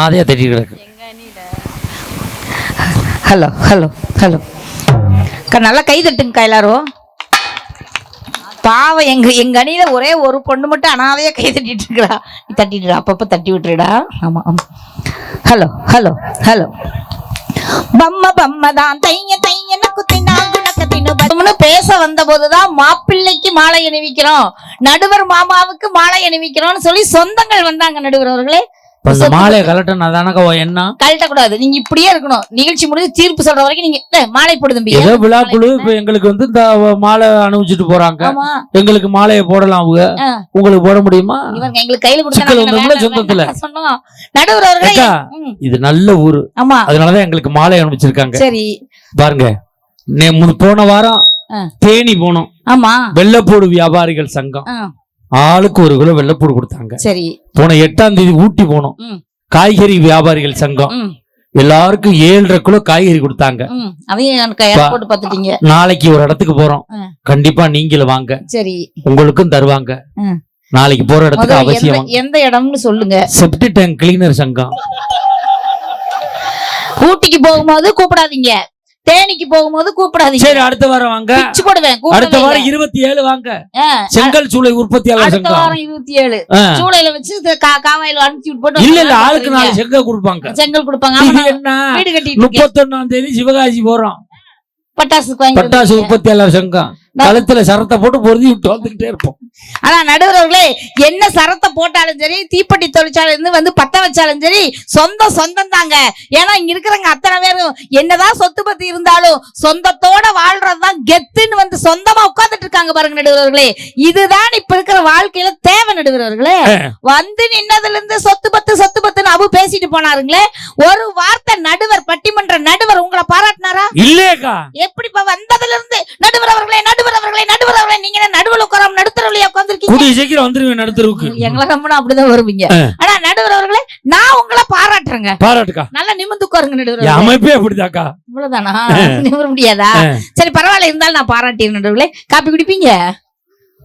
அனாதையா தட்டி கிடக்கு. Hello hello hello. அக்கா நல்லா கை தட்டுங்கக்கா எல்லாரும். பாவம் எங்க எங்க அணியில ஒரே ஒரு பொண்ணு மட்டும் அனாதையா கை தட்டிட்டு இருக்கிறா நீ தட்டிடுடா அப்பப்ப தட்டி விட்டுருடா. ஆமா ஆமா. Hello hello hello. பம்ம பம்ம தான் தைய தைய நக்கு பேச வந்த போதுதான் மாப்பிள்ளைக்கு மாலை அணிவிக்கிறோம். நடுவர் மாமாவுக்கு மாலை அணிவிக்கிறோம்னு சொல்லி சொந்தங்கள் வந்தாங்க நடுவர் அவர்களே. இப்ப இந்த மாலையை தானக்கா என்ன கழட்டக்கூடாது. நீங்க இப்படியே இருக்கணும். நிகழ்ச்சி முடிஞ்சு தீர்ப்பு சொல்ற வரைக்கும் நீங்க "டேய், மாலை போடு தம்பி. ஏதோ விழாக்குழு இப்ப எங்களுக்கு வந்து இந்த மாலை அணிவிச்சிட்டு போறாங்க. எங்களுக்கு மாலையை போடலாம் அவங்க. உங்களுக்கு போட முடியுமா? எங்களுக்கு கையில கொடுத்தா சிக்கல் நாங்க வந்ததுல வேண்டாம், சொந்தத்துல. சொன்னோம். நடுவர் அவர்களே இது நல்ல ஊரு. ஆமா. அதனாலதான் எங்களுக்கு மாலை அனுப்பிச்சிருக்காங்க சரி. பாருங்க போன வாரம். தேனி போனோம். ஆமா. வெள்ளப்பூடு வியாபாரிகள் சங்கம். ஆளுக்கு ஒரு கிலோ வெள்ளப்பூடு கொடுத்தாங்க. சரி. போன எட்டாம் தேதி ஊட்டி போனோம். காய்கறி வியாபாரிகள் சங்கம். எல்லாருக்கும் ஏழரை கிலோ காய்கறி கொடுத்தாங்க. நாளைக்கு ஒரு இடத்துக்கு போறோம். கண்டிப்பா நீங்களும் வாங்க. சரி. உங்களுக்கும் தருவாங்க. நாளைக்கு போற இடத்துக்கு அவசியம் எந்த- எந்த இடம்னு சொல்லுங்க. செப்டி டேங்க் கிளீனர் சங்கம். ஊட்டிக்கு போகும்போது கூப்பிடாதீங்க. தேனிக்கு போகும்போது கூப்பிடாதீங்க. சரி அடுத்த வாரம் வாங்க. பிச்சு போடுவேன் அடுத்த வாரம் இருபத்தி ஏழு வாங்க. செங்கல் சூளை உற்பத்தியாளர் அடுத்த வாரம் இருபத்தி ஏழு. சூளையில வச்சு காவாயில அனுப்பிச்சு விட்டு போட்டு இல்ல இல்ல ஆளுக்கு நாலு. செங்கல் கொடுப்பாங்க. செங்கல் கொடுப்பாங்க. வீடு இருக்கேன். முப்பத்தொன்னாம் தேதி சிவகாசி போறோம். பட்டாசு வந்துருக்கீங்க. உற்பத்தியாளர் சங்கம். கழுத்துல சரத்தை போட்டு பொருதி விட்டு வந்துகிட்டே இருப்போம். ஆனா நடுவர்களே என்ன சரத்தை போட்டாலும் சரி தீப்பெட்டி தொழிற்சாலை இருந்து வந்து பத்த வச்சாலும் சரி சொந்தம் சொந்தம் தாங்க. ஏன்னா இங்க இருக்கிறவங்க அத்தனை பேரும் என்னதான் சொத்து பத்தி இருந்தாலும் சொந்தத்தோட வாழ்றதுதான் கெத்துன்னு வந்து சொந்தமா உட்கார்ந்துட்டு இருக்காங்க பாருங்க நடுவர்களே. இதுதான் இப்ப இருக்கிற வாழ்க்கையில தேவை நடுவர்களே. வந்து நின்னதுல இருந்து சொத்து பத்து சொத்து பத்துன்னு அபு பேசிட்டு போனாருங்களே ஒரு வார்த்தை நடுவர் பட்டிமன்ற நடுவர் உங்களை பாராட்டினாரா? இல்லையேக்கா. எப்படி இப்ப வந்ததுல இருந்து நடுவர் அவர்களே நடுவர் அவர்களே நடுவர் அவர்களே நீங்க என்ன நடுவில் உட்காராம நடுத்தரவுலயா உட்காந்துருக்கீங்க கூடிய சீக்கிரம் வந்துருவேன் நடுத்தருவுக்கு. எங்களை நம்பினா அப்படிதான் வருவீங்க. ஆ. ஆனா நடுவர் அவர்களே நான் உங்களை பாராட்டுறேங்க. பாராட்டுக்கா? நல்லா நிமிந்து உட்காருங்க நடுவர் என் அவர்களே. அமைப்பே அப்படிதாக்கா? இவ்வளவுதானா? நிமிர முடியாதா. சரி பரவாயில்ல இருந்தாலும் நான் பாராட்டிடுறேன் நடுவர்களே. காப்பி குடிப்பீங்க?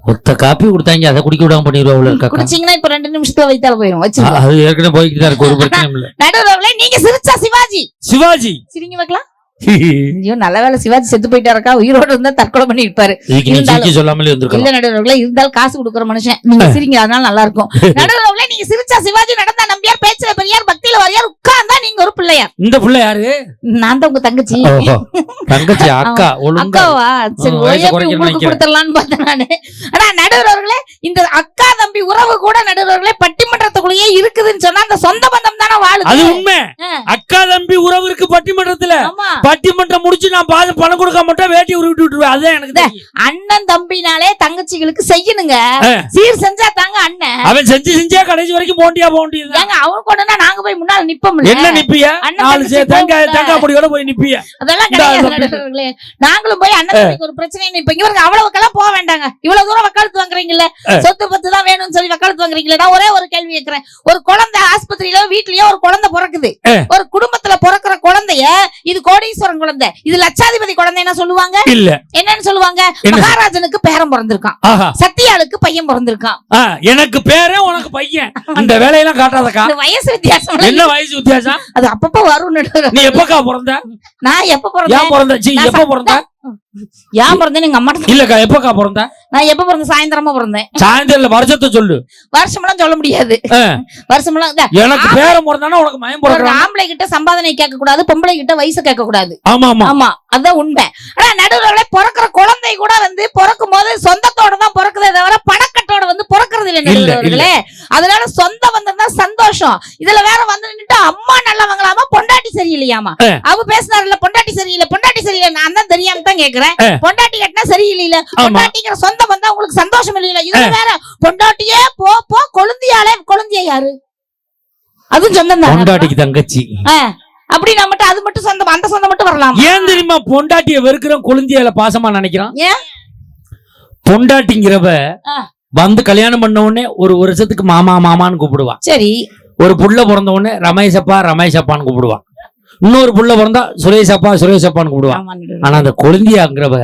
ஒத்த காப்பி கொடுத்தாங்க அதை குடிக்க விடாம பண்ணிடுவாங்க குடிச்சீங்கன்னா இப்ப ரெண்டு நிமிஷத்துல வைத்தால போயிடும் ஆ, வச்சுக்கோ அது ஏற்கனவே போய்கிட்டு தான் இருக்கு ஒரு பிரச்சனையும் இல்ல. நடுவர் அவர்களே நீங்க சிரிச்சா சிவாஜி. சிவாஜி. சிரிங்க வைக்கலாம். ஐயோ நல்ல வேளை சிவாஜி செத்து போயிட்டாருக்கா? உயிரோடு இருந்தா தற்கொலை பண்ணி இருப்பாரு. சொல்லாமலே இல்ல நடுவர்களே இருந்தாலும் காசு கொடுக்குற மனுஷன். நீங்க சிரிங்க அதனால நல்லா இருக்கும். நடுவர்களே நீங்க சிரிச்சா சிவாஜி நடந்தா நம்பியார் பேச்சுல பெரியார் பக்தியில வரியார் உட்கார்ந்தா நீங்க ஒரு பிள்ளையார். இந்த புள்ள யாரு நான் தான் உங்க தங்கச்சி. தங்கச்சி அக்கா அக்காவா? சரி உங்களுக்கு. கொடுத்துடலாம்னு பார்த்தேன் நானு. ஆனா நடுவர்களே இந்த அக்கா தம்பி உறவு கூட நடுவர்களே பட்டிமன்றத்துக்குள்ளேயே இருக்குதுன்னு சொன்னா அந்த சொந்த பந்தம் தானே அது வாழுது உண்மை. ஆ. அக்கா தம்பி உறவு இருக்கு பட்டிமன்றத்துல பட்டிமன்றம் முடிச்சு நான் பாதி பணம் கொடுக்க மாட்டேன் வேட்டி உருவிட்டு விட்டுருவேன். அதுதான் எனக்கு. அண்ணன் தம்பினாலே தங்கச்சிகளுக்கு செய்யணுங்க. சீர் செஞ்சா தாங்க அண்ணன். அவன் செஞ்சு செஞ்சே கடைசி வரைக்கும் போண்டியா போண்டியது ஏங்க அவன் கூட நாங்க போய் முன்னால நிப்போம் என்ன நிப்பிய? நாலு தேங்காய். தேங்காய் பொடியோட போய் நிப்பிய? அதெல்லாம் கிடையாது. நாங்களும் போய் அண்ணன் தம்பிக்கு ஒரு பிரச்சனை இப்ப இவருக்கு அவ்வளவுக்கெல்லாம் போக வேண்டாங்க. இவ்வளவு தூரம் வக்காலத்து வாங்குறீங்கல்ல. சொத்து பத்து தான் வேணும்னு சொல்லி வக்காலத்து வாங்குறீங்களா ஒரே ஒரு கேள்வி கேட்கிறேன் ஒரு குழந்தை ஆஸ்பத்திரியில வீட்லயோ ஒரு குழந்தை பிறக்குது. ஒரு குடும்பத்துல பிறக்கிற குழந்தைய இது கோடீஸ்வரன் குழந்தை. இது லட்சாதிபதி குழந்தை என்ன சொல்லுவாங்க? இல்ல. என்னன்னு சொல்லுவாங்க? மகாராஜனுக்கு பேரன் பிறந்திருக்கான். சத்தியாளுக்கு பையன் பிறந்திருக்கான். எனக்கு பேரே உனக்கு பையன். இந்த வேலையெல்லாம் காட்டாதக்கா. வயசு வித்தியாசம் என்ன வயசு வித்தியாசம்? அது அப்பப்ப வரும். நீ எப்பக்கா பிறந்த? நான் எப்ப பிறந்த? நான் எப்ப பிறந்த? ஏன் பிறந்தேன் எங்க அம்மா இல்லக்கா எப்பக்கா பிறந்த? நான் எப்ப பிறந்தேன்? சாயந்தரமா பிறந்தேன். சாயந்தரம் வருஷத்தை சொல்லு. வருஷமெல்லாம் சொல்ல முடியாது. இந்த எனக்கு பேரம் பிறந்தானா உனக்கு மயம் ஒரு பிறக்கிறான்? ஆம்பளை கிட்ட சம்பாதனை கேட்க கூடாது பொம்பளை கிட்ட வயசு கேட்க கூடாது ஆமா ஆமா. ஆமா அதான் உண்மை. ஆனா நடுவுல பிறக்கிற குழந்தை கூட வந்து பிறக்கும் போது சொந்தத்தோட தான் பிறக்குதே தவிர பணக்கட்டோட வந்து பிறக்கிறது இல்லை நடுவர்களே அதனால சொந்த பந்தம் தான் சந்தோஷம். இதுல வேற வந்து நின்னுட்டு அம்மா நல்லவங்களாமா பொண்டாட்டி சரியில்லையாமா. அவ பேசினாருல பொண்டாட்டி சரியில்லை பொண்டாட்டி சரியில்லை நான் தான் தெரியாம தான் கேக்குறேன். ஆ. பொண்டாட்டி கட்டினா சரியில்லையில. பொண்டாட்டிங்கிற சொந்த பந்தம் உங்களுக்கு சந்தோஷம் இல்லையில இதுல வேற பொண்டாட்டியே போ போ கொழுந்தியாலே கொழுந்தியா யாரு? அதுவும் சொந்தம் தான். பொண்டாட்டிக்கு தங்கச்சி. அப்படி நான் மட்டும் அது மட்டும் சொந்தம் அந்த சொந்தம் மட்டும் வரலாம்? ஏன் தெரியுமா பொண்டாட்டிய வெறுக்கிறோம் குழந்தையால பாசமா நினைக்கிறான்? ஏன்? பொண்டாட்டிங்கிறவ. வந்து கல்யாணம் பண்ண உடனே ஒரு வருஷத்துக்கு மாமா மாமான்னு கூப்பிடுவா சரி. ஒரு புள்ள பிறந்த உடனே ரமேஷப்பா ரமேஷப்பான்னு கூப்பிடுவான். இன்னொரு புள்ள பிறந்தா சுரேஷப்பா சுரேஷப்பான்னு கூப்பிடுவான் ஆமா நடுவர்களே. ஆனா அந்த கொழுந்தியாங்கிறவ.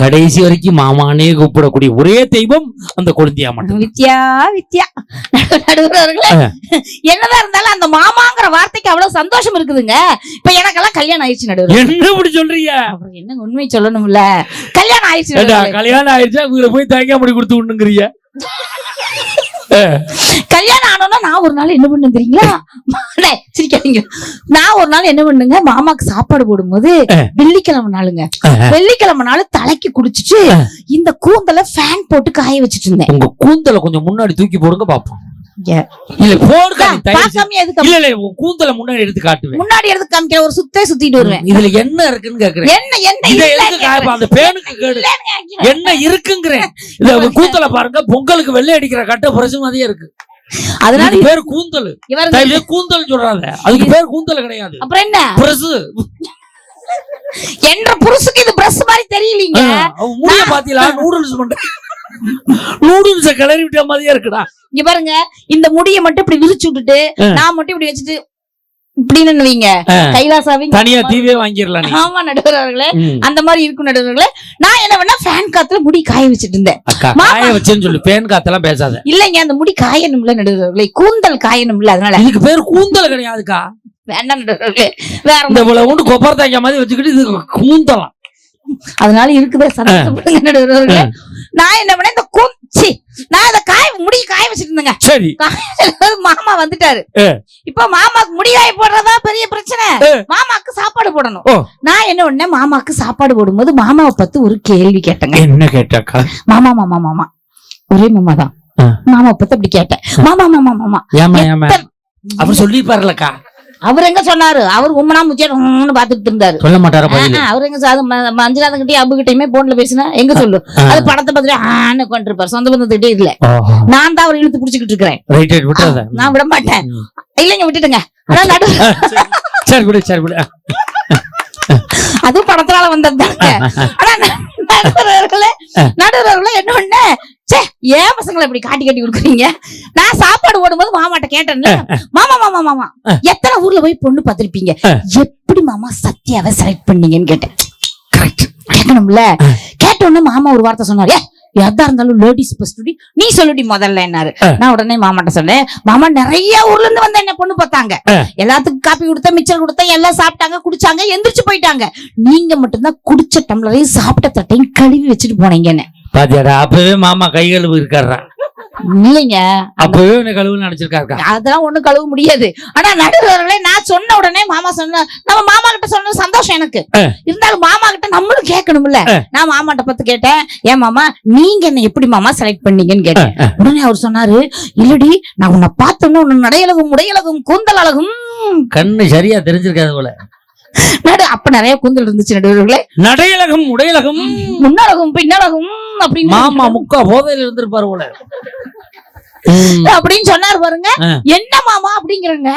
கடைசி வரைக்கும் மாமானே கூப்பிடக்கூடிய ஒரே தெய்வம் அந்த கொழுந்தியா மட்டும் வித்யா வித்யா. என்னதான் இருந்தாலும் அந்த மாமாங்கிற வார்த்தை சந்தோஷம் இருக்குதுங்க. இப்ப எனக்கெல்லாம் கல்யாணம் ஆயிடுச்சு நடுவர் என்ன இப்படி சொல்றீங்க? என்ன உண்மை சொல்லணும்ல? கல்யாணம் ஆயிடுச்சு. கல்யாணம் ஆயிடுச்சா? உங்களை போய் தேங்காய் முடி கொடுத்து விடணுங்கிறிய கல்யாணம் ஆனோன்னா நான் ஒரு நாள் என்ன பண்ணேன் தெரியுங்களா சிரிக்காதீங்க. நான் ஒரு நாள் என்ன பண்ணுங்க மாமாக்கு சாப்பாடு போடும்போது. வெள்ளிக்கிழமை நாளுங்க. வெள்ளிக்கிழமை நாள் தலைக்கு குடிச்சிட்டு. இந்த கூந்தல ஃபேன் போட்டு காய வச்சிட்டு இருந்தேன். உங்க கூந்தலை கொஞ்சம் முன்னாடி தூக்கி போடுங்க பாப்போம். கூந்தலை முன்னாடி எடுத்து காட்டுவேன். முன்னாடி எடுத்து காமிக்கிற ஒரு சுத்தே சுத்திட்டு வருவேன். இதுல என்ன இருக்குன்னு கேக்குறேன். என்ன என்ன அந்த பேனுக்கு கேடு. என்ன இருக்குங்கிறேன். இந்த கூந்தலை பாருங்க பொங்கலுக்கு வெள்ளை அடிக்கிற கட்ட பிரசு மாதிரியே இருக்கு. அதனால பேர் கூந்தல். கூந்தல் சொல்றாத. அதுக்கு பேர் கூந்தல் கிடையாது. அப்புறம் என்ன? பிரசு. என்ற புருஷுக்கு இது பிரஸ் மாதிரி தெரியலீங்க. பாத்தீங்களா நூடுல்ஸ் பண்ற நூடுல்ஸ கிளறி விட்ட மாதிரியே இருக்குடா. இங்க பாருங்க இந்த முடியை மட்டும் இப்படி விரிச்சு விட்டுட்டு. நான் மட்டும் இப்படி வச்சுட்டு இப்படின்னு வைங்க. கைலாசாவி தனியா தீவே வாங்கிடலாம் ஆமா நடுவர்களே. அந்த மாதிரி இருக்கும் நடுவர்களே நான் என்ன பண்ணா ஃபேன் காத்துல முடி காய வச்சிட்டு இருந்தேன். காய வச்சேன்னு சொல்லு பேன் காத்தெல்லாம் பேசாத. இல்லைங்க அந்த முடி காயணும்ல நடுவர்களே கூந்தல் காயணும்ல அதனால. இதுக்கு பேர் கூந்தல் கிடையாதுக்கா. வேண்டாம் நடுவர்களே வேற இந்த இவ்வளவு உண்டு கொப்பரை தேய்க்க மாதிரி வச்சுக்கிட்டு இது கூந்தலாம். அதனால இருக்குதே சந்தோஷப்படுங்க நான் என்ன பண்ணேன்? இந்த கூ- சீ, நான் இந்த காய முடி காய வச்சிட்டு இருந்தேங்க. சரி. மாமா வந்துட்டாரு. இப்ப மாமாக்கு முடியாய் போடுறதா பெரிய பிரச்சனை. மாமாக்கு சாப்பாடு போடணும். நான் என்ன பண்ணேன்? மாமாக்கு சாப்பாடு போடும்போது மாமாவை பத்தி ஒரு கேள்வி கேட்டேங்க. என்ன கேட்டாக்கா? மாமா மாமா மாமா. ஒரே மாமா தான். மாமா பத்தி அப்படி கேட்டேன். மாமா மாமா மாமா. அவர் சொல்லி பாருலக்கா அவர் எங்க சொன்னாரு? அவர் உம்மனா முச்சியா பாத்துட்டு இருந்தாரு. சொல்ல மாட்டாரா அவர் எங்க சாது மஞ்சளாதன் கிட்டயும் அபு கிட்டயுமே போன்ல பேசினா எங்க சொல்லு? அது படத்தை பார்த்துட்டு ஆன்னு உட்காந்துருப்பாரு சொந்த பந்தத்துக்கிட்டே இல்ல. நான் தான் அவர் இழுத்து புடிச்சுக்கிட்டு இருக்கிறேன். நான் விட மாட்டேன். இல்லைங்க விட்டுட்டுங்க. அதான் நடு சரி விடு சரி விடு. அதுவும் படத்தினால வந்ததுதாங்க ஆனா நடுவர்களே நடுவர்களே என்ன ஒண்ணு? ச்சே ஏன் பசங்களை இப்படி காட்டி காட்டி கொடுக்குறீங்க? நான் சாப்பாடு போடும்போது மாமாட்ட கேட்டேன்ல மாமா மாமா மாமா எத்தனை ஊர்ல போய் பொண்ணு பார்த்திருப்பீங்க? எப்படி மாமா சத்யாவை செலக்ட் பண்ணீங்கன்னு கேட்டேன். கரெக்ட் கேட்கணும்ல? கேட்ட உடனே மாமா ஒரு வார்த்தை சொன்னாரு. "ஏ, எதா இருந்தாலும் லேடிஸ் ஃபர்ஸ்ட் நீ சொல்லுடி முதல்ல என்னாரு. நான் உடனே மாமாட்ட சொன்னேன் மாமா நிறைய ஊர்ல இருந்து வந்து என்ன பொண்ணு பார்த்தாங்க. எல்லாத்துக்கும் காப்பி கொடுத்த மிச்சர் கொடுத்த எல்லாம் சாப்பிட்டாங்க குடிச்சாங்க எந்திரிச்சு போயிட்டாங்க. நீங்க மட்டும்தான் குடிச்ச டம்ளரையும் சாப்பிட்ட தட்டையும் கழுவி வச்சுட்டு போனீங்கன்னு. பாத்தியாடா அப்பவே மாமா கை கழுவு இருக்காரா இல்லைங்க அப்பவே உன்னை கழுவு நினைச்சிருக்காருக்கா? அதெல்லாம் ஒண்ணும் கழுவ முடியாது. ஆனா நடுவர்களே நான் சொன்ன உடனே மாமா சொன்ன நம்ம மாமா கிட்ட சொன்னது சந்தோஷம் எனக்கு. இருந்தாலும் மாமா கிட்ட நம்மளும் கேட்கணும்ல. நான் மாமாட்ட பார்த்து கேட்டேன். ஏன் மாமா நீங்க என்ன எப்படி மாமா செலக்ட் பண்ணீங்கன்னு கேட்டேன். உடனே அவர் சொன்னாரு இல்லடி நான் உன்னை பார்த்தோன்னு உன்னை நடையழகும் உடையழகும் கூந்தல் அழகும் கண்ணு சரியா தெரிஞ்சிருக்காது போல. நடு அப்ப நிறைய கூந்தல் இருந்துச்சு நடுவர்களே. நடையழகம் உடையழகம். முன்னழகும் பின்னழகும் அப்படின்னு மாமா முக்கா போதையில இருந்திருப்பாரு போல. அப்படின்னு சொன்னாரு பாருங்க. என்ன மாமா அப்படிங்கிறங்க.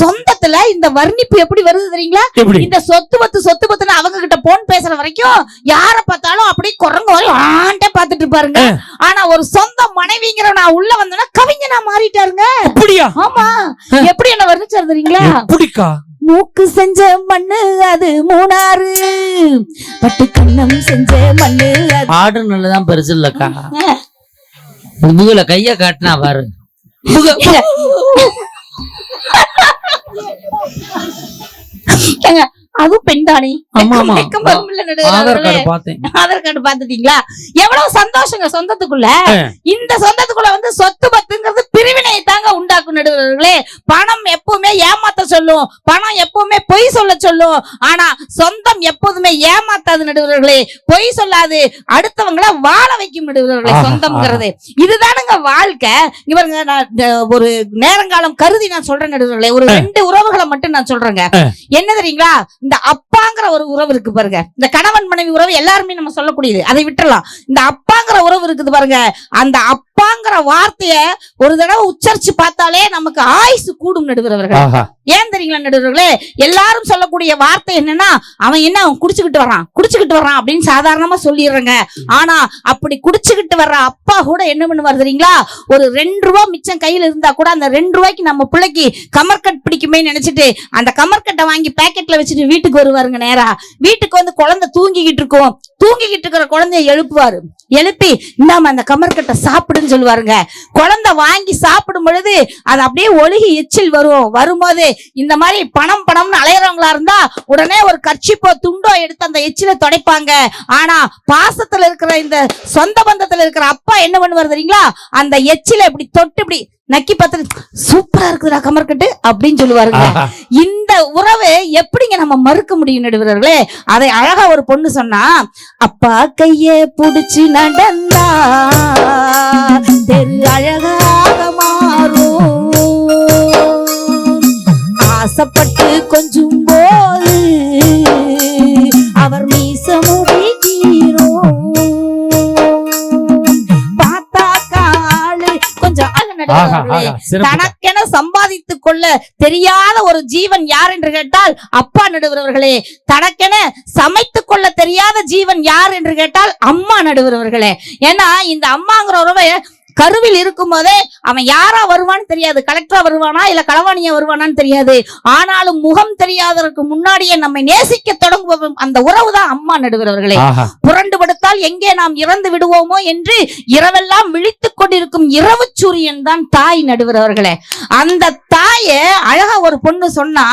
சொந்தத்துல இந்த வர்ணிப்பு எப்படி வருது தெரியுங்களா? இந்த சொத்து பத்து சொத்து பத்துன்னு அவங்க கிட்ட போன் பேசுற வரைக்கும் யார பார்த்தாலும் அப்படியே குரங்கு வரை ஆண்டே பாத்துட்டு இருப்பாருங்க. ஆனா ஒரு சொந்த மனைவிங்கிற நான் உள்ள வந்தேன்னா கவிஞனா மாறிட்டாருங்க. அப்படியா? ஆமா. எப்படி என்ன வர்ணிச்சாரு தெரியுங்களா? மூக்கு செஞ்ச மண்ணு அது மூணாறு. பட்டு கண்ணம் செஞ்ச மண்ணு ஆடு நல்லதான் பெருசு இல்லக்கா. முதுகுல கைய காட்டினா பாரு. அதுவும் பெண் தானே? ஆதார். கார்டு பார்த்தேன். ஆதார் கார்டு பாத்துட்டீங்களா எவ்வளவு சந்தோஷங்க சொந்தத்துக்குள்ள. இந்த சொந்தத்துக்குள்ள வந்து சொத்து பத்துங்கிறது பிரிவினையை தாங்க உண்டாக்கும் நடுவர்களே. பணம் எப்பவுமே ஏமாத்த சொல்லும். பணம் எப்பவுமே பொய் சொல்ல சொல்லும். ஆனா சொந்தம் எப்போதுமே ஏமாத்தாது நடுவர்களே. பொய் சொல்லாது அடுத்தவங்கள வாழ வைக்கும் நடுவர்களே சொந்தம்ங்கிறது. இதுதானுங்க வாழ்க்கை. இவருங்க நான் ஒரு நேரங்காலம் கருதி நான் சொல்றேன் நடுவர்களே. ஒரு ரெண்டு உறவுகளை மட்டும் நான் சொல்றேங்க. என்ன தெரியுங்களா? இந்த அப்பாங்கிற ஒரு உறவு இருக்கு பாருங்க. இந்த கணவன் மனைவி உறவு எல்லாருமே நம்ம சொல்லக்கூடியது. அதை விட்டுறலாம். இந்த அப்பாங்கிற உறவு இருக்குது பாருங்க. அந்த அப்பாங்கிற வார்த்தைய ஒரு தடவை உச்சரிச்சு பார்த்தாலே நமக்கு ஆயுசு கூடும் நடுவரவர்கள். ஆஹா. ஏன் தெரியுங்களா நடுவர்களே எல்லாரும் சொல்லக்கூடிய வார்த்தை என்னன்னா அவன் என்ன அவன் குடிச்சுக்கிட்டு வர்றான் குடிச்சுக்கிட்டு வர்றான் அப்படின்னு சாதாரணமா சொல்லிடுறேங்க. ஆனா அப்படி குடிச்சுக்கிட்டு வர்ற அப்பா கூட என்ன பண்ணுவார் தெரியுங்களா? ஒரு ரெண்டு ரூபா மிச்சம் கையில இருந்தா கூட அந்த ரெண்டு ரூபாய்க்கு நம்ம பிள்ளைக்கு கமர்கட் பிடிக்குமே நினைச்சிட்டு அந்த கமர்கட்டை வாங்கி பாக்கெட்ல வச்சுட்டு வீட்டுக்கு வருவாருங்க நேரா. வீட்டுக்கு வந்து குழந்தை தூங்கிக்கிட்டு இருக்கும். தூங்கிக்கிட்டு இருக்கிற குழந்தைய எழுப்புவாரு. எழுப்பி இந்தாம அந்த கமர்கட்டை சாப்பிடுன்னு சொல்லுவாருங்க. குழந்தை வாங்கி சாப்பிடும் பொழுது அது அப்படியே ஒழுகி எச்சில் வரும். வரும்போது இந்த மாதிரி பணம் பணம்னு அலையிறவங்களா இருந்தா உடனே ஒரு கட்சிப்போ துண்டோ எடுத்து அந்த எச்சில துடைப்பாங்க. ஆனா பாசத்துல இருக்கிற இந்த சொந்த பந்தத்துல இருக்கிற அப்பா என்ன பண்ணுவார் தெரியுங்களா? அந்த எச்சில இப்படி தொட்டு இப்படி நக்கி பார்த்து சூப்பரா இருக்குதுடா கமர்கட்டு அப்படின்னு சொல்லுவாருங்க. இந்த உறவு எப்படிங்க நம்ம மறுக்க முடியும் நடுவர்களே? அதை அழகா ஒரு பொண்ணு சொன்னா அப்பா கைய புடிச்சு நடந்தா தெரு அழகாக மாறும். ஆசைப்பட்டு கொஞ்சம் போது அவர் மீச கொஞ்சம் அழகு ஆஹா நடுவர்களே ஆஹா சிறப்பு தனக்கென சம்பாதித்துக் கொள்ள தெரியாத ஒரு ஜீவன் யார் என்று கேட்டால் அப்பா நடுவரவர்களே. தனக்கென சமைத்துக் கொள்ள தெரியாத ஜீவன் யார் என்று கேட்டால் அம்மா நடுவரவர்களே. ஏன்னா இந்த அம்மாங்கிற உறவை கருவில் இருக்கும் போதே அவன் யாரா வருவான்னு தெரியாது. கலெக்டரா வருவானா இல்ல களவாணியா வருவானான்னு தெரியாது. ஆனாலும் முகம் தெரியாததற்கு முன்னாடியே நம்மை நேசிக்க தொடங்குபவன் அந்த உறவு தான் அம்மா நடுவரவர்களே. ஆஹா. புரண்டு எங்கே நாம் இறந்து விடுவோமோ என்று இரவெல்லாம் விழித்துக் கொண்டிருக்கும் இரவு சூரியன் தான் தாய் நடுவரவர்களே. அந்த தாய அழகா ஒரு பொண்ணு சொன்னா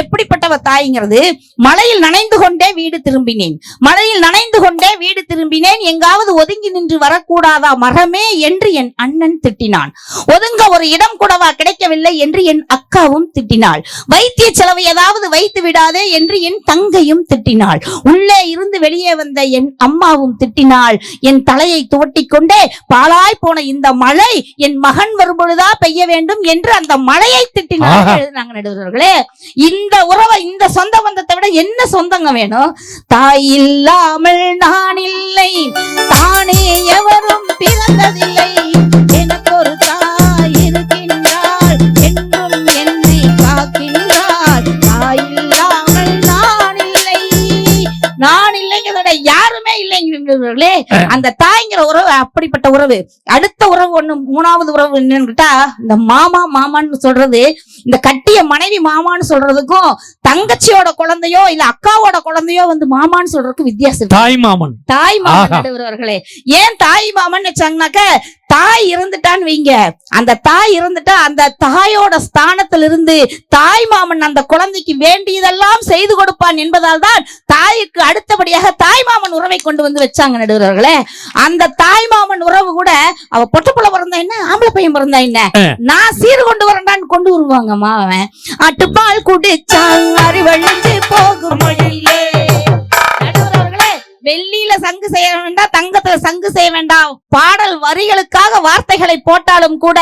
எப்படிப்பட்டவ தாய்ங்கிறது? மழையில் நனைந்து கொண்டே வீடு திரும்பினேன். மழையில் நனைந்து கொண்டே வீடு திரும்பினேன். எங்காவது ஒதுங்கி நின்று வரக்கூடாதா மரமே என்று என் அண்ணன் திட்டினான். ஒதுங்க ஒரு இடம் கூடவா கிடைக்கவில்லை? என்று என் அக்காவும் திட்டினாள். வைத்திய செலவு ஏதாவது வைத்து விடாதே? என்று என் தங்கையும் திட்டினாள். உள்ளே இருந்து வெளியே வந்த என் அம்மாவும் திட்டினாள். என் தலையை துவட்டிக் கொண்டே பாழாய் போன இந்த மழை என் மகன் வரும்பொழுதா பெய்ய வேண்டும் என்று அந்த மழையை திட்டினாள் ஆஹா. எழுதினாங்க நடுவர்களே. இந்த உறவை இந்த சொந்த பந்தத்தை விட என்ன சொந்தங்க வேணும்? தாய் இல்லாமல் நான் இல்லை. தானே எவரும் பிறந்ததில்லை. இல்லைங்கிறவர்களே அந்த தாய்ங்கிற உறவு அப்படிப்பட்ட உறவு. அடுத்த உறவு ஒண்ணு மூணாவது உறவு என்னன்னு கேட்டா இந்த மாமா மாமான்னு சொல்றது இந்த கட்டிய மனைவி மாமான்னு சொல்றதுக்கும் தங்கச்சியோட குழந்தையோ இல்ல அக்காவோட குழந்தையோ வந்து மாமான்னு சொல்றதுக்கு வித்தியாசம். தாய் மாமன். தாய் மாமன் ஏன் தாய் மாமன் வச்சாங்கனாக்க தாய் இருந்துட்டான்னு வைங்க. அந்த தாய் இருந்துட்டா அந்த தாயோட ஸ்தானத்துல இருந்து தாய் மாமன் அந்த குழந்தைக்கு வேண்டியதெல்லாம் செய்து கொடுப்பான் என்பதால் தான் தாய்க்கு அடுத்தபடியாக தாய் மாமன் உறவை கொண்டு வந்து வச்சாங்க நடுவர்களே. அந்த தாய் மாமன் உறவு கூட அவ பொட்டப்புள்ள பிறந்தா என்ன? ஆம்பளை பையன் பிறந்தா என்ன. நான் சீர் கொண்டு வரேன்டான்னு கொண்டு வருவாங்க மாவன் அட்டுப்பால் குடிச்சால் அறிவழிஞ்சு போகும் நடுவர்களே வெள்ளியில சங்கு செய்ய வேண்டாம் தங்கத்துல சங்கு செய்ய வேண்டாம். பாடல் வரிகளுக்காக வார்த்தைகளை போட்டாலும் கூட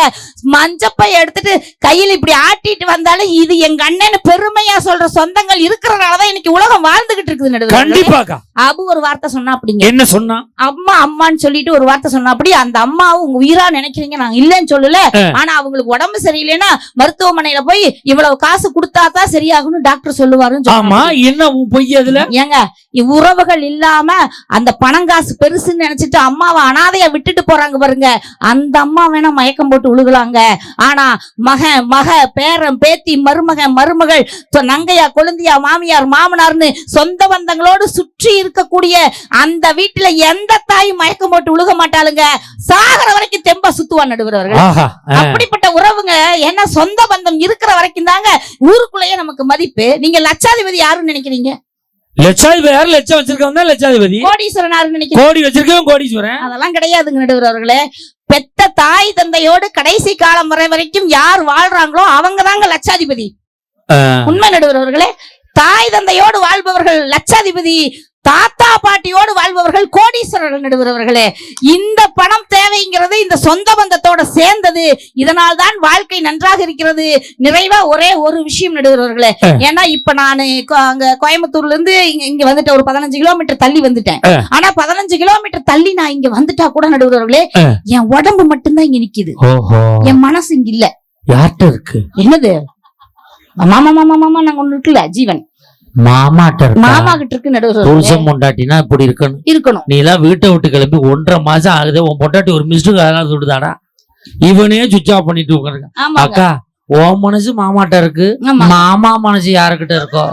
மஞ்சப்பை எடுத்துட்டு கையில் இப்படி ஆட்டிட்டு வந்தாலும் இது எங்க அண்ணன்னு பெருமையா சொல்ற சொந்தங்கள் இருக்கிறனாலதான் இன்னைக்கு உலகம் வாழ்ந்துகிட்டு இருக்குது கண்டிப்பாக்கா. அபு ஒரு வார்த்தை சொன்னா அப்படிங்க என்ன சொன்னா? அம்மா அம்மான்னு சொல்லிட்டு ஒரு வார்த்தை சொன்னா அப்படி அந்த அம்மாவும் உங்க உயிரா நினைக்கிறீங்க நான் இல்லைன்னு சொல்லல. ஆனா அவங்களுக்கு உடம்பு சரியில்லைன்னா மருத்துவமனையில போய் இவ்வளவு காசு கொடுத்தா தான் சரியாகும்னு டாக்டர் சொல்லுவாருன்னு ஆமா. என்ன பொய் அதுல? ஏங்க உறவுகள் இல்லாம அந்த பணங்காசு பெருசுன்னு நினைச்சிட்டு அம்மாவை அனாதைய விட்டுட்டு போறாங்க பாருங்க. அந்த அம்மா வேணா மயக்கம் போட்டு உழுகலாங்க. ஆனா மகன் மக பேரன் பேத்தி மருமகன் மருமகள் நங்கையா கொழுந்தியா மாமியார் மாமனார்னு சொந்த பந்தங்களோடு சுற்றி இருக்கக்கூடிய அந்த வீட்டுல எந்த தாயும் மயக்கம் போட்டு உழுக மாட்டாளுங்க. சாகர வரைக்கும் தெம்பா சுத்துவா ஆ. அப்படிப்பட்ட உறவுங்க ஏன்னா சொந்த பந்தம் இருக்கிற வரைக்கும் தாங்க ஊருக்குள்ளேயே நமக்கு மதிப்பு. நீங்க லட்சாதிபதி யாருன்னு நினைக்கிறீங்க? லட்சாதிபதி யாரு லட்சம் வச்சிருக்கவன் தான் லட்சாதிபதி? கோடீஸ்வரன் யாருன்னு நினைக்கிறீங்க? கோடி வச்சிருக்கவன் கோடீஸ்வரன். அதெல்லாம் கிடையாதுங்க நடுவர் அவர்களே பெத்த தாய் தந்தையோடு கடைசி காலம் வரை வரைக்கும் யார் வாழ்றாங்களோ அவங்க தாங்க லட்சாதிபதி. உண்மை நடுவர் அவர்களே தாய் தந்தையோடு வாழ்பவர்கள் லட்சாதிபதி. தாத்தா பாட்டியோடு வாழ்பவர்கள் கோடீஸ்வரர்கள் நடுவர் அவர்களே இந்த பணம் தேவைங்கிறது இந்த சொந்த பந்தத்தோட சேர்ந்தது. இதனால் தான் வாழ்க்கை நன்றாக இருக்கிறது. நிறைவா ஒரே ஒரு விஷயம் நடுவர் அவர்களே ஆ. ஏன்னா இப்ப நானு அங்க கோயம்புத்தூர்ல இருந்து இங்க வந்துட்டேன் ஒரு பதினஞ்சு கிலோமீட்டர் தள்ளி வந்துட்டேன். ஆனா பதினஞ்சு கிலோமீட்டர் தள்ளி நான் இங்க வந்துட்டா கூட நடுவர் அவர்களே ஆ. என் உடம்பு மட்டும்தான் இங்க நிக்குது. என் மனசு இங்க இல்ல. யார்கிட்ட இருக்கு? என்னது? மாமா மாமா மாமா நாங்க ஒண்ணு இருக்குல்ல ஜீவன். மாமாட்ட மாமா கிட்ட இருக்கு நடுவர் புருஷன் பொண்டாட்டினா இப்படி இருக்கணும். இருக்கணும். நீ எல்லாம் வீட்டை விட்டு கிளம்பி ஒன்றரை மாசம் ஆகுது. உன் பொண்டாட்டி ஒரு மிஸ்டுக்கு அதனால சொல்லுதாடா? இவனே சுவிச் ஆஃப் பண்ணிட்டு உட்காருங்க அக்கா உன் மனசு மாமாட்ட இருக்கு. மாமா மனசு யாருக்கிட்ட இருக்கோ?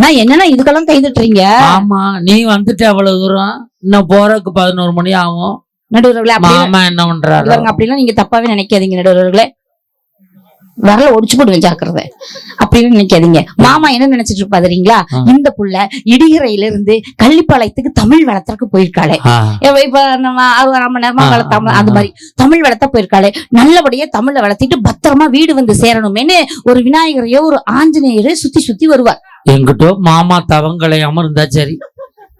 நான் என்னன்னா இதுக்கெல்லாம் கைதுட்டுறீங்க ஆமா நீ வந்துட்டு அவ்வளவு தூரம்? இன்னும் போறதுக்கு பதினோரு மணி ஆகும். நடுவர்களே மாமா என்ன பண்றாரு? அப்படிலாம் நீங்க தப்பாவே நினைக்காதீங்க நடுவர்களே. வரல ஒடிச்சு போடுவேன் ஜாக்கிரதை. அப்படின்னு நினைக்காதீங்க. மாமா என்ன நினைச்சிட்டு இருப்பா தெரியுங்களா? ஆ. இந்த புள்ள இடிகரையில இருந்து கள்ளிப்பாளையத்துக்கு தமிழ் வளர்த்தறக்கு போயிருக்காளே. இப்ப- நம்ம அறுபதாம் மணி நேரமா வளர்த்தாம அந்த. மாதிரி தமிழ் வளர்த்த போயிருக்காளே. நல்லபடியா தமிழை வளர்த்திட்டு பத்திரமா வீடு வந்து சேரணுமேனு ஒரு விநாயகரையோ ஒரு ஆஞ்சநேயரே சுத்தி சுத்தி வருவார். எங்கிட்டோ மாமா தவங்களை அமர்ந்தா சரி.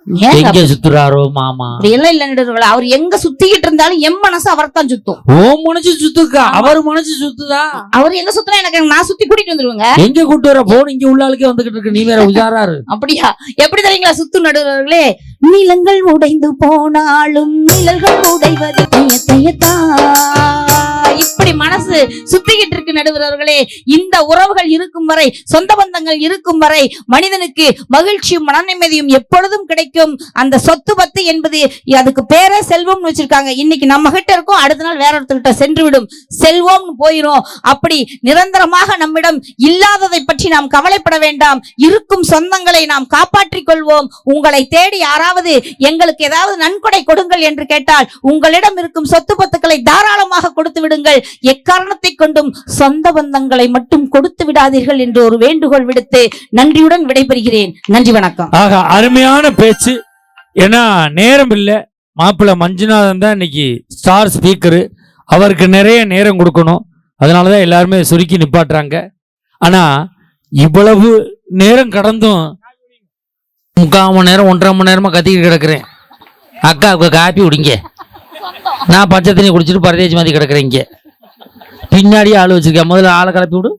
எங்க சுத்துறாரோ மாமா? அப்படி எல்லாம் இல்ல அவர் எங்க சுத்திக்கிட்டு இருந்தாலும் என் மனசு அவர்தான் சுத்தும். ஓ மனசு சுத்துக்கா? அவர் மனசு சுத்துதா? அவர் எங்க சுத்தினா எனக்கு நான் சுத்தி கூட்டிட்டு வந்துருவேங்க. எங்க கூட்டு வர? போன் இங்க உள்ள ஆளுக்கே வந்துகிட்டு இருக்கு. நீ வேற உஜாராரு அப்படியா? எப்படி தெரியுங்களா சுத்து நடுவர்களே? நிலங்கள் உடைந்து போனாலும் நிழல்கள் உடைவது இப்படி மனசு சுத்திக்கிட்டு இருக்கு நடுவர்களே இந்த உறவுகள் இருக்கும் வரை சொந்த பந்தங்கள் இருக்கும் வரை மனிதனுக்கு மகிழ்ச்சியும் மன நிம்மதியும் எப்பொழுதும் கிடைக்கும். அந்த சொத்து பத்து என்பது அதுக்கு பேரே செல்வம்னு வச்சிருக்காங்க. இன்னைக்கு நம்ம கிட்ட இருக்கும் அடுத்த நாள் வேற ஒருத்தர்கிட்ட சென்று விடும் செல்வம்னு போயிரும். அப்படி நிரந்தரமாக நம்மிடம் இல்லாததை பற்றி நாம் கவலைப்பட வேண்டாம். இருக்கும் சொந்தங்களை நாம் காப்பாற்றிக் கொள்வோம். உங்களை தேடி யாராவது எங்களுக்கு ஏதாவது நன்கொடை கொடுங்கள் என்று கேட்டால் உங்களிடம் இருக்கும் சொத்து பத்துக்களை தாராளமாக கொடுத்து விடுங்கள். எக்காரணத்தை கொண்டும் சொந்த பந்தங்களை மட்டும் கொடுத்து விடாதீர்கள் என்று ஒரு வேண்டுகோள் விடுத்து நன்றியுடன் விடைபெறுகிறேன். நன்றி வணக்கம். ஆக அருமையான பேச்சு. ஏன்னா நேரம் இல்லை. மாப்பிள்ளை மஞ்சுநாதன் தான் இன்னைக்கு ஸ்டார் ஸ்பீக்கரு அவருக்கு நிறைய நேரம் கொடுக்கணும். அதனால தான் எல்லாருமே சுருக்கி நிப்பாட்டுறாங்க. ஆனா இவ்வளவு நேரம் கடந்தும் முக்கால் மணி நேரம் ஒன்றரை மணி நேரமாக கத்திக்கிட்டு கிடக்குறேன். அக்காவுக்கு காப்பி விடுங்க நான் பச்சை தண்ணி குடிச்சிட்டு பரதேசி மாதிரி கிடக்குறேன் இங்கே. பின்னாடியே ஆள் வச்சிருக்கேன். முதல்ல ஆளை கிளப்பி விடு.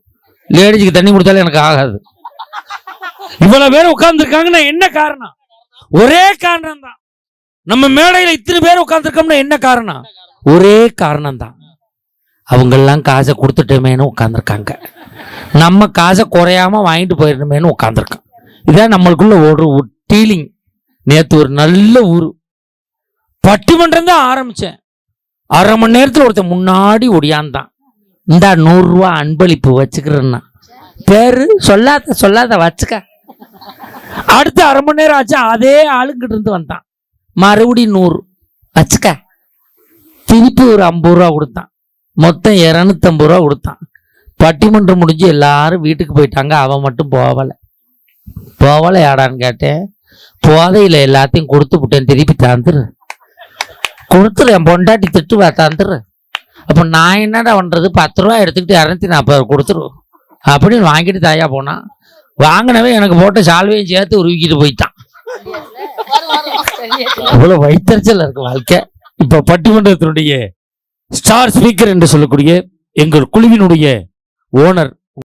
லேடிஸுக்கு தண்ணி கொடுத்தாலும் எனக்கு ஆகாது. இவ்வளவு பேர் உட்கார்ந்துருக்காங்கன்னா என்ன காரணம்? ஒரே காரணம் தான் நம்ம மேடையில இத்தனை பேர் உட்காந்துருக்கோம்னா என்ன காரணம்? ஒரே காரணம் தான் அவங்கெல்லாம் காசை கொடுத்துட்டோமேனு உட்காந்துருக்காங்க நம்ம காசை குறையாம வாங்கிட்டு போயிடணுமேனு உட்காந்துருக்கோம் இதான் நம்மளுக்குள்ள ஒரு டீலிங் நேற்று ஒரு நல்ல ஊர். பட்டிமன்றம் தான் ஆரம்பித்தேன் அரை மணி நேரத்தில் ஒருத்தன் முன்னாடி ஒடியாந்தான் இந்தா நூறுரூவா அன்பளிப்பு வச்சுக்கிறேன்னா. பேரு சொல்லாத சொல்லாத வச்சுக்க. அடுத்த அரை மணி நேரம் ஆச்சு அதே ஆளுங்கிட்ட இருந்து வந்தான். மறுபடியும் நூறு. வச்சுக்க. திருப்பி ஒரு ஐம்பது ரூபா கொடுத்தான். மொத்தம் இரநூத்தம்பது ரூபா கொடுத்தான். பட்டிமன்றம் முடிஞ்சு எல்லாரும் வீட்டுக்கு போயிட்டாங்க. அவன் மட்டும் போகலை. போகலை ஆடான்னு கேட்டேன். போதையில் எல்லாத்தையும் கொடுத்து விட்டேன் திருப்பி தந்துரு. கொடுத்துரு என் பொண்டாட்டி திட்டுவா தந்துரு. அப்போ நான் என்னடா பண்ணுறது பத்து ரூபா எடுத்துக்கிட்டு இரநூத்தி நாற்பது கொடுத்துரு. அப்படின்னு வாங்கிட்டு தாயா போனான் வாங்கினவே எனக்கு போட்ட சால்வையும் சேர்த்து உருவிக்கிட்டு போயிட்டான். அவ்வளோ வைத்தறிச்சல் இருக்கு வாழ்க்கை. இப்போ பட்டிமன்றத்தினுடைய ஸ்டார் ஸ்பீக்கர் என்று சொல்லக்கூடிய எங்கள் குழுவினுடைய ஓனர்